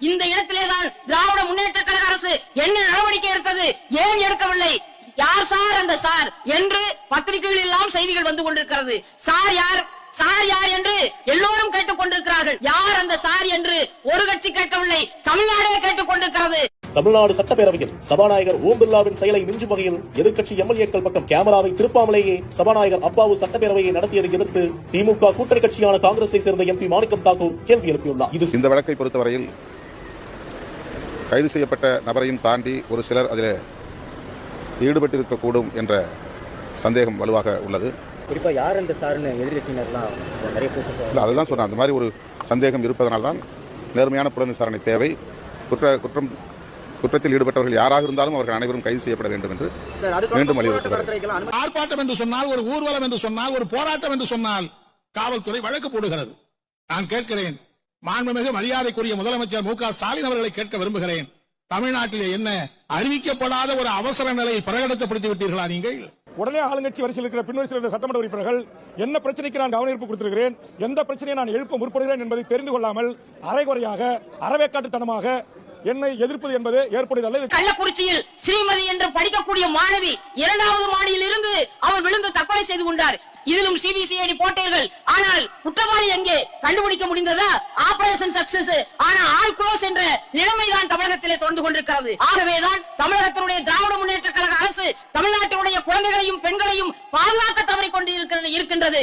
இந்த இடத்திலேதான் திராவிட முன்னேற்ற கழக அரசு என்ன நடவடிக்கை எடுத்தது ஏன் எடுக்கவில்லை? யார் சார் அந்த சார் என்று பத்திரிகைகளில் எல்லாம் செய்திகள் வந்து கொண்டிருக்கிறது. சார் யார்? சார் யார் என்று எல்லோரும் கேட்டுக் கொண்டிருக்கிறார்கள். யார் அந்த சார் என்று ஒரு கட்சி கேட்கவில்லை. தமிழ்நாடே கேட்டுக் கொண்டிருக்கிறது. தமிழ்நாடு சட்டப்பேரவையில் சபாநாயகர் ஓம் பிர்லாவின் செயலை மிஞ்சும் வகையில் எதிர்க்கட்சி எம்எல்ஏக்கள் பக்கம் கேமராவை திருப்பாமலேயே சபாநாயகர் அப்பாவு சட்டப்பேரவையை நடத்தியதை எதிர்த்து திமுக கூட்டணி கட்சியான காங்கிரஸை சேர்ந்த எம்பி மாணிக்கம் தாக்கூர் கேள்வி எழுப்பியுள்ளார். இது இந்த வழக்கை பொறுத்தவரையில் கைது செய்யப்பட்ட நபரையும் தாண்டி ஒரு சிலர் அதில் ஈடுபட்டிருக்கக்கூடும் என்ற சந்தேகம் வலுவாக உள்ளது குறிப்பா யார் அந்த சார்னு எதிர்கட்சியினர்லாம் நிறைய. இல்லை அதுதான் சொன்னேன் அந்த மாதிரி ஒரு சந்தேகம் இருப்பதனால்தான் நேர்மையான புலன் விசாரணை தேவை குற்ற குற்றம் குற்றத்தில் ஈடுபட்டவர்கள் யாராக இருந்தாலும் அவர்கள் அனைவரும் கைது செய்யப்பட வேண்டும் என்று மீண்டும் வலியுறுத்துகிறேன். ஆர்ப்பாட்டம் என்று சொன்னால் ஒரு ஊர்வலம் என்று சொன்னால் ஒரு போராட்டம் என்று சொன்னால் காவல்துறை வழக்கு போடுகிறது நான் கேட்கிறேன் மாண்புமிகு மரியாதைக்குரிய முதலமைச்சர் மு க ஸ்டாலின் அவர்களை கேட்க விரும்புகிறேன். தமிழ்நாட்டிலே என்ன அறிவிக்கப்படாத ஒரு அவசர நிலையை பிரகடனப்படுத்தி விட்டீர்களா நீங்கள்? உடனே ஆளுங்கட்சி வரிசையில் இருக்கிற பின்வரிசையில் சட்டமன்ற உறுப்பினர்கள் என்ன பிரச்சனைக்கு நான் கவன ஈர்ப்பு கொடுத்திருக்கிறேன்? எந்த பிரச்சனையை நான் எழுப்ப முற்படுகிறேன் என்பதை தெரிந்து கொள்ளாமல் அரைகுறையாக அறவேக்காட்டுத்தனமாக என்னை எதிர்ப்பது என்பது ஏற்புடையதல்ல. இது கள்ளக்குறிச்சியில் ஸ்ரீமதி என்று படிக்கக்கூடிய மாணவி இரண்டாவது மாடியில் இருந்து அவர் விழுந்து தற்கொலை செய்து கொண்டார். இதிலும் சிபிசிஐடி போட்டீர்கள். கண்டுபிடிக்க முடிந்ததா. ஆபரேஷன் சக்சஸ் ஆனா ஆல் க்ளோஸ் என்ற நிலைமைதான் தமிழகத்திலே தொடர்ந்து கொண்டிருக்கிறது. ஆகவேதான் தமிழகத்தினுடைய திராவிட முன்னேற்ற கழக அரசு தமிழ்நாட்டினுடைய குழந்தைகளையும் பெண்களையும் பாதுகாக்க தவறிக்கொண்டு இருக்கின்றது.